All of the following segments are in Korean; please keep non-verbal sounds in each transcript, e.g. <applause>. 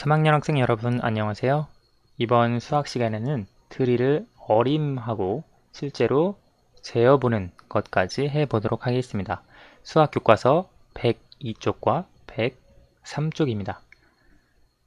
3학년 학생 여러분 안녕하세요. 이번 수학 시간에는 드릴을 어림하고 실제로 재어보는 것까지 해보도록 하겠습니다. 수학 교과서 102쪽과 103쪽입니다.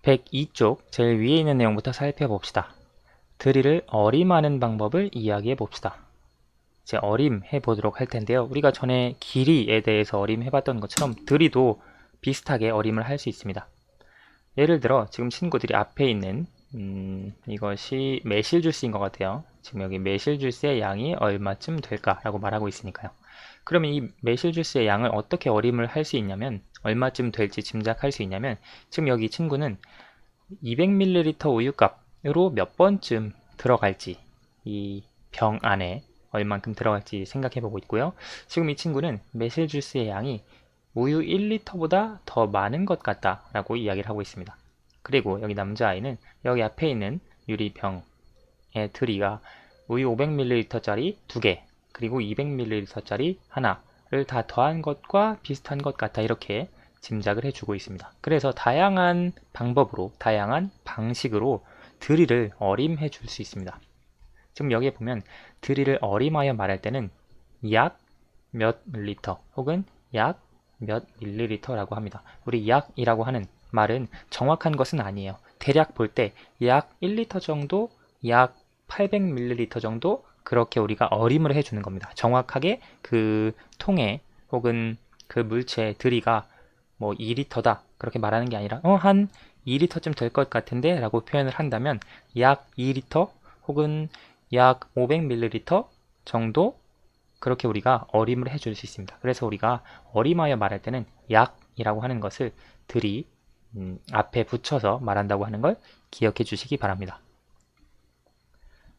102쪽 제일 위에 있는 내용부터 살펴봅시다. 드릴을 어림하는 방법을 이야기해 봅시다. 이제 어림 해보도록 할 텐데요. 우리가 전에 길이에 대해서 어림 해봤던 것처럼 드리도 비슷하게 어림을 할 수 있습니다. 예를 들어 지금 친구들이 앞에 있는 음, 이것이 매실 주스인 것 같아요. 지금 여기 매실 주스의 양이 얼마쯤 될까라고 말하고 있으니까요. 그러면 이 매실 주스의 양을 어떻게 어림을 할 수 있냐면 얼마쯤 될지 짐작할 수 있냐면 지금 여기 친구는 200ml 우유 값으로 몇 번쯤 들어갈지 이 병 안에 얼만큼 들어갈지 생각해 보고 있고요. 지금 이 친구는 매실 주스의 양이 우유 1리터보다 더 많은 것 같다 라고 이야기를 하고 있습니다. 그리고 여기 남자아이는 여기 앞에 있는 유리병의 트리가 우유 500ml짜리 2개 그리고 200ml짜리 하나를 다 더한 것과 비슷한 것 같아 이렇게 짐작을 해주고 있습니다. 그래서 다양한 방법으로 다양한 방식으로 드릴을 어림해 줄 수 있습니다. 지금 여기에 보면 드릴을 어림하여 말할 때는 약몇 밀리터 혹은 약 몇 밀리리터라고 합니다. 우리 약이라고 하는 말은 정확한 것은 아니에요. 대략 볼 때 약 1리터 정도, 약 800ml 정도 그렇게 우리가 어림을 해주는 겁니다. 정확하게 그 통에 혹은 그 물체의 들이가 뭐 2리터다 그렇게 말하는 게 아니라 어 한 2리터쯤 될 것 같은데 라고 표현을 한다면 약 2리터 혹은 약 500ml 정도 그렇게 우리가 어림을 해줄 수 있습니다. 그래서 우리가 어림하여 말할 때는 약이라고 하는 것을 들이 음, 앞에 붙여서 말한다고 하는 걸 기억해 주시기 바랍니다.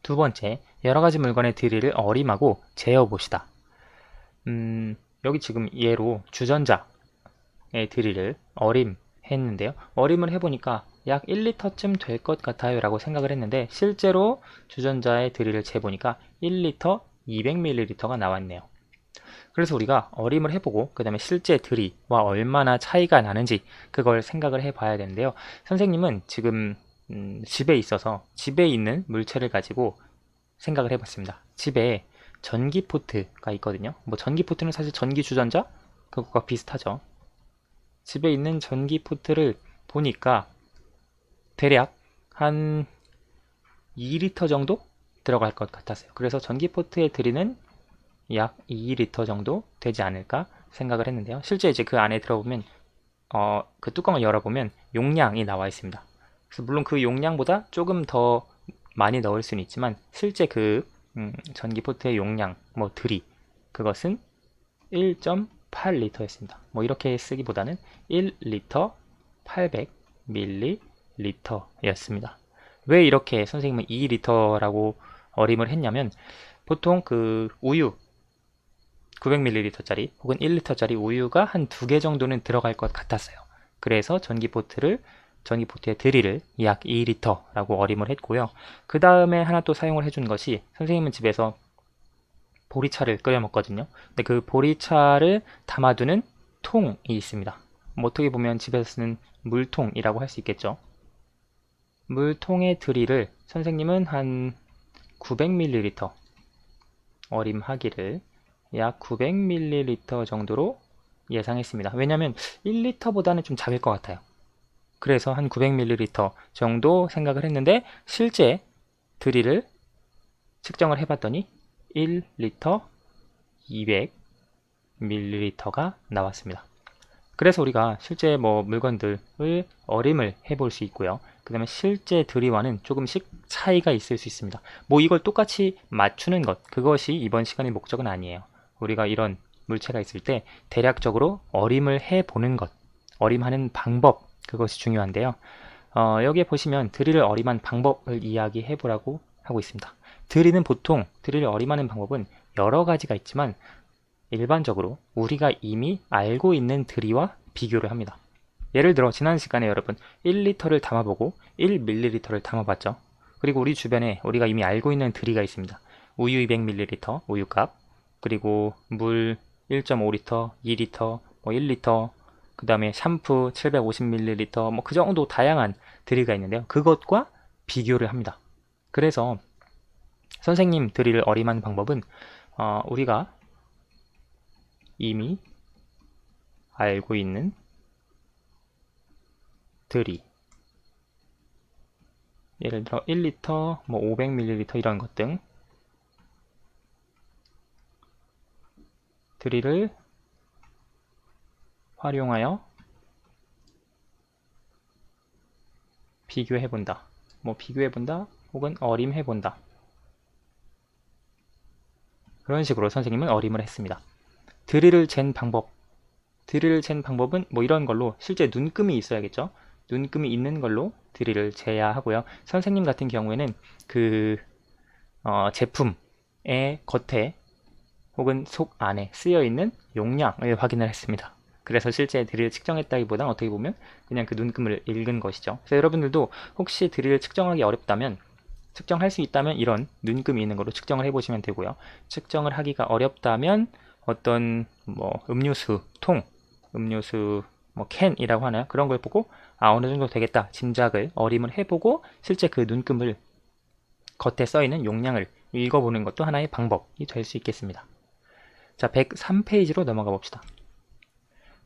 두 번째, 여러 가지 물건의 드릴을 어림하고 재어봅시다. 음, 여기 지금 예로 주전자의 드릴을 어림했는데요. 어림을 해보니까 약 1리터쯤 될 것 같아요 라고 생각을 했는데 실제로 주전자의 드릴을 재보니까 1리터 200ml가 나왔네요. 그래서 우리가 어림을 해보고 그 다음에 실제 드리와 얼마나 차이가 나는지 그걸 생각을 해봐야 되는데요. 선생님은 지금 음, 집에 있어서 집에 있는 물체를 가지고 생각을 해봤습니다. 집에 전기 포트가 있거든요. 뭐 전기 포트는 사실 전기 주전자 그것과 비슷하죠. 집에 있는 전기 포트를 보니까 대략 한 2리터 정도 들어갈 것 같았어요. 그래서 전기 포트에 드리는 약 2리터 정도 되지 않을까 생각을 했는데요. 실제 이제 그 안에 들어보면 어, 그 뚜껑을 열어보면 용량이 나와 있습니다. 그래서 물론 그 용량보다 조금 더 많이 넣을 수는 있지만 실제 그 음, 전기 포트의 용량 뭐 들이 그것은 1.8리터였습니다. 뭐 이렇게 쓰기보다는 1리터 800ml였습니다. 왜 이렇게 선생님은 2리터라고 어림을 했냐면 보통 그 우유 900ml짜리 혹은 1리터짜리 우유가 한 두 개 정도는 들어갈 것 같았어요. 그래서 전기포트를 전기포트의 드릴을 약 2리터라고 어림을 했고요. 그 다음에 하나 또 사용을 해준 것이 선생님은 집에서 보리차를 끓여 먹거든요. 근데 그 보리차를 담아두는 통이 있습니다. 뭐 어떻게 보면 집에서 쓰는 물통이라고 할 수 있겠죠. 물통의 드릴을 선생님은 한 900ml 어림하기를 약 900ml 정도로 예상했습니다. 왜냐하면 1리터보다는 좀 작을 것 같아요. 그래서 한 900ml 정도 생각을 했는데 실제 드릴을 측정을 해봤더니 1리터 200ml가 나왔습니다. 그래서 우리가 실제 뭐 물건들을 어림을 해볼 수 있고요. 그 다음에 실제 드리와는 조금씩 차이가 있을 수 있습니다. 뭐 이걸 똑같이 맞추는 것, 그것이 이번 시간의 목적은 아니에요. 우리가 이런 물체가 있을 때 대략적으로 어림을 해보는 것, 어림하는 방법, 그것이 중요한데요. 어, 여기에 보시면 드릴을 어림한 방법을 이야기해 보라고 하고 있습니다. 드릴은 보통 드릴을 어림하는 방법은 여러 가지가 있지만 일반적으로 우리가 이미 알고 있는 드리와 비교를 합니다. 예를 들어 지난 시간에 여러분 1리터를 담아보고 1ml를 담아봤죠. 그리고 우리 주변에 우리가 이미 알고 있는 드리가 있습니다. 우유 200ml 우유값 그리고 물 1.5리터, 2리터, 뭐 1리터 그 다음에 샴푸 750ml, 뭐 그 정도 다양한 드릴가 있는데요. 그것과 비교를 합니다. 그래서 선생님 드릴을 어림한 방법은 어, 우리가 이미 알고 있는 드릴 예를 들어 1리터, 뭐 500ml 이런 것 등 드릴을 활용하여 비교해본다. 뭐 비교해본다 혹은 어림해본다. 그런 식으로 선생님은 어림을 했습니다. 드릴을 잰 방법. 드릴을 잰 방법은 뭐 이런 걸로 실제 눈금이 있어야겠죠. 눈금이 있는 걸로 드릴을 재야 하고요. 선생님 같은 경우에는 그 어, 제품의 겉에 혹은 속 안에 쓰여 있는 용량을 확인을 했습니다. 그래서 실제 드릴을 측정했다기보다는 어떻게 보면 그냥 그 눈금을 읽은 것이죠. 그래서 여러분들도 혹시 드릴을 측정하기 어렵다면 측정할 수 있다면 이런 눈금이 있는 거로 측정을 해보시면 되고요. 측정을 하기가 어렵다면 어떤 뭐 음료수 통, 음료수 뭐 캔이라고 하나요? 그런 걸 보고 아 어느 정도 되겠다 짐작을 어림을 해보고 실제 그 눈금을 겉에 써 있는 용량을 읽어보는 것도 하나의 방법이 될 수 있겠습니다. 자, 103페이지로 넘어가 봅시다.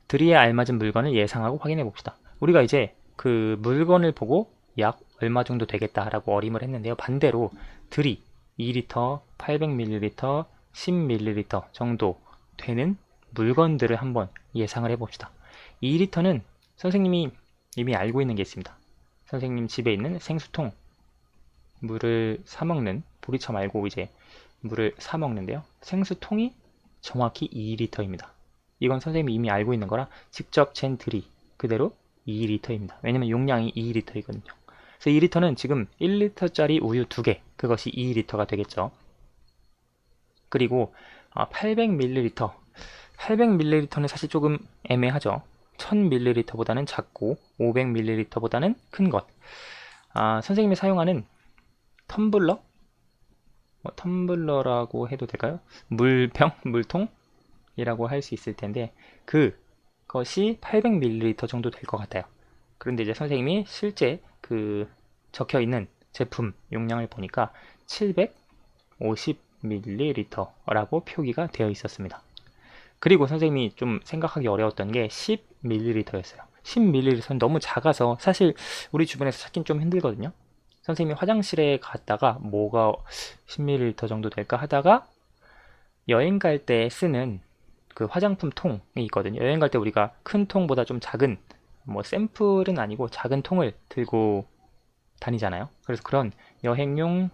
드리에 알맞은 물건을 예상하고 확인해 봅시다. 우리가 이제 그 물건을 보고 약 얼마 정도 되겠다라고 어림을 했는데요. 반대로 드리 2리터, 800ml, 10ml 정도 되는 물건들을 한번 예상을 해봅시다. 2리터는 선생님이 이미 알고 있는 게 있습니다. 선생님 집에 있는 생수통 물을 사 먹는 보리차 말고 이제 물을 사 먹는데요. 생수통이 정확히 2리터입니다. 이건 선생님이 이미 알고 있는 거라 직접 잰 드리 그대로 2리터입니다. 왜냐면 용량이 2리터이거든요. 그래서 2리터는 지금 1리터짜리 우유 2개 그것이 2리터가 되겠죠. 그리고 800ml 800ml는 사실 조금 애매하죠. 1000ml보다는 작고 500ml보다는 큰 것. 아, 선생님이 사용하는 텀블러? 뭐, 텀블러라고 해도 될까요? 물병? <laughs> 물통이라고 할 수 있을 텐데 그것이 800ml 정도 될 것 같아요. 그런데 이제 선생님이 실제 그 적혀 있는 제품 용량을 보니까 750ml라고 표기가 되어 있었습니다. 그리고 선생님이 좀 생각하기 어려웠던 게 10ml였어요. 10ml는 너무 작아서 사실 우리 주변에서 찾긴 좀 힘들거든요. 선생님이 화장실에 갔다가 뭐가 10ml 정도 될까 하다가 여행 갈 때 쓰는 그 화장품 통이 있거든요. 여행 갈 때 우리가 큰 통보다 좀 작은 뭐 샘플은 아니고 작은 통을 들고 다니잖아요. 그래서 그런 여행용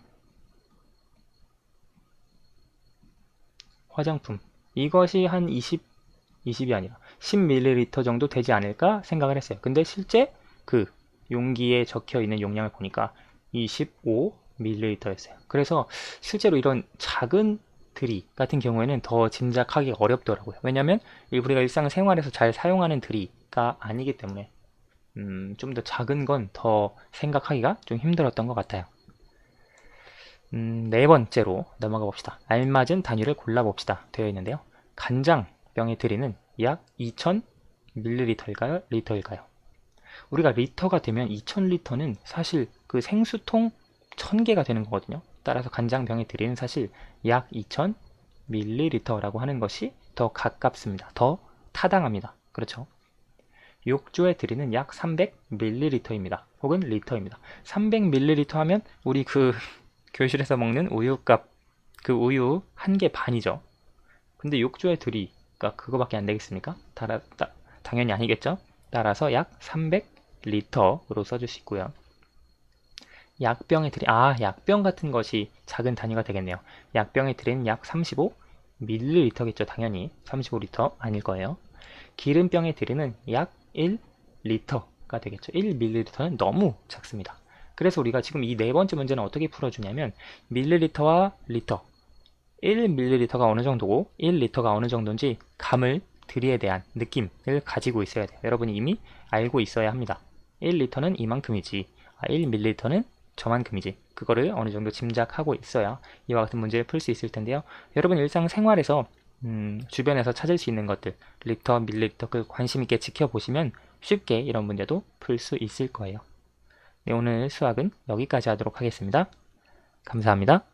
화장품 이것이 한 20, 20이 아니라 10ml 정도 되지 않을까 생각을 했어요. 근데 실제 그 용기에 적혀 있는 용량을 보니까 25ml였어요. 그래서 실제로 이런 작은 드리 같은 경우에는 더 짐작하기 어렵더라고요. 왜냐하면 우리가 일상생활에서 잘 사용하는 드리가 아니기 때문에 음, 좀 더 작은 건 더 생각하기가 좀 힘들었던 것 같아요. 음, 네 번째로 넘어가 봅시다. 알맞은 단위를 골라봅시다. 되어 있는데요. 간장병의 드리는 약 2000ml일까요? 리터일까요? 우리가 리터가 되면 2000리터는 사실 그 생수통 1000개가 되는 거거든요. 따라서 간장병의 드리는 사실 약 2000ml라고 하는 것이 더 가깝습니다. 더 타당합니다. 그렇죠? 욕조에 드리는 약 300ml입니다. 혹은 리터입니다. 300ml 하면 우리 그 교실에서 먹는 우유값 그 우유 한 개 반이죠. 근데 욕조에 드리가 그거밖에 안 되겠습니까? 따라, 따, 당연히 아니겠죠? 따라서 약 300리터로 써줄 수 있고요. 약병에 드린 아 약병 같은 것이 작은 단위가 되겠네요. 약병에 드린 약 35ml겠죠. 당연히 35리터 아닐 거예요. 기름병에 드리는 약 1리터가 되겠죠. 1ml는 너무 작습니다. 그래서 우리가 지금 이 네 번째 문제는 어떻게 풀어주냐면 밀리리터와 리터 1ml가 어느 정도고 1리터가 어느 정도인지 감을 들이에 대한 느낌을 가지고 있어야 돼요. 여러분이 이미 알고 있어야 합니다. 1리터는 이만큼이지 1ml는 저만큼이지 그거를 어느 정도 짐작하고 있어야 이와 같은 문제를 풀 수 있을 텐데요. 여러분 일상생활에서 음, 주변에서 찾을 수 있는 것들, 릭터, 밀리터 그 관심 있게 지켜보시면 쉽게 이런 문제도 풀 수 있을 거예요. 네, 오늘 수학은 여기까지 하도록 하겠습니다. 감사합니다.